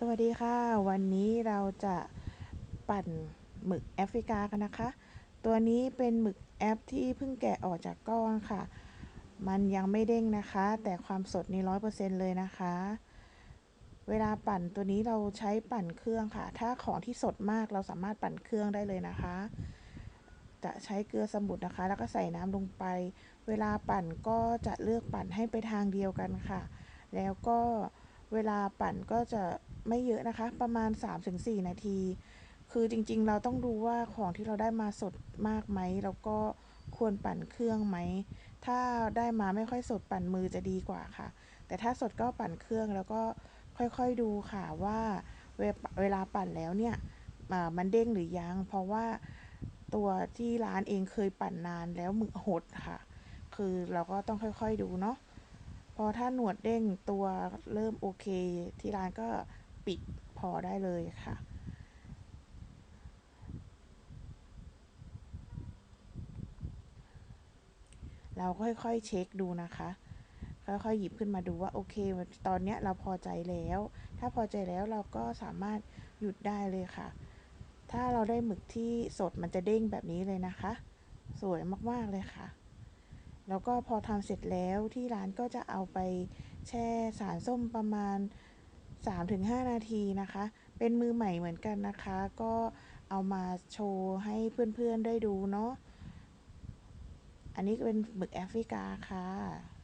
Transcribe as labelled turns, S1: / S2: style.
S1: สวัสดีค่ะ วันนี้เราจะปั่นหมึกแอฟริกากันนะคะ ตัวนี้เป็นหมึกแอฟที่เพิ่งแกะออกจากก้อนค่ะ มันยังไม่เด้งนะคะ แต่ความสดนี่ร้อยเปอร์เซ็นเลยนะคะ เวลาปั่นตัวนี้เราใช้ปั่นเครื่องค่ะ ถ้าของที่สดมากเราสามารถปั่นเครื่องได้เลยนะคะ จะใช้เกลือสมุนนะคะ แล้วก็ใส่น้ำลงไป เวลาปั่นก็จะเลือกปั่นให้ไปทางเดียวกันค่ะ แล้วก็เวลาปั่นก็จะ ไม่เยอะนะคะ ประมาณ 3-4 นาที คือจริงๆ เราต้องดูว่าของที่เราได้มาสดมากไหม แล้วก็ควรปั่นเครื่องไหม ถ้าได้มาไม่ค่อยสดปั่นมือจะดีกว่าค่ะ แต่ถ้าสดก็ปั่นเครื่องแล้วก็ค่อยๆดูค่ะว่าเวเวลาปั่นแล้วเนี่ยมันเด้งหรือยัง เพราะว่าตัวที่ร้านเองเคยปั่นนานแล้วมึกหดค่ะ คือเราก็ต้องค่อยๆดูเนาะพอถ้าหนวดเด้งตัวเริ่มโอเค ที่ร้านก็ ปิดพอได้เลยค่ะ เราก็ค่อยๆเช็คดูนะคะ ค่อยๆหยิบขึ้นมาดูว่าโอเค ตอนนี้เราพอใจแล้ว ถ้าพอใจแล้วเราก็สามารถหยุดได้เลยค่ะ ถ้าเราได้หมึกที่สดมันจะเด้งแบบนี้เลยนะคะ สวยมากๆเลยค่ะแล้วก็พอทำเสร็จแล้วที่ร้านก็จะเอาไปแช่สารส้มประมาณ 3-5 นาทีนะคะ เป็นมือใหม่เหมือนกันนะคะ ก็เอามาโชว์ให้เพื่อนๆได้ดูเนาะ อันนี้เป็นหมึกแอฟริกาค่ะ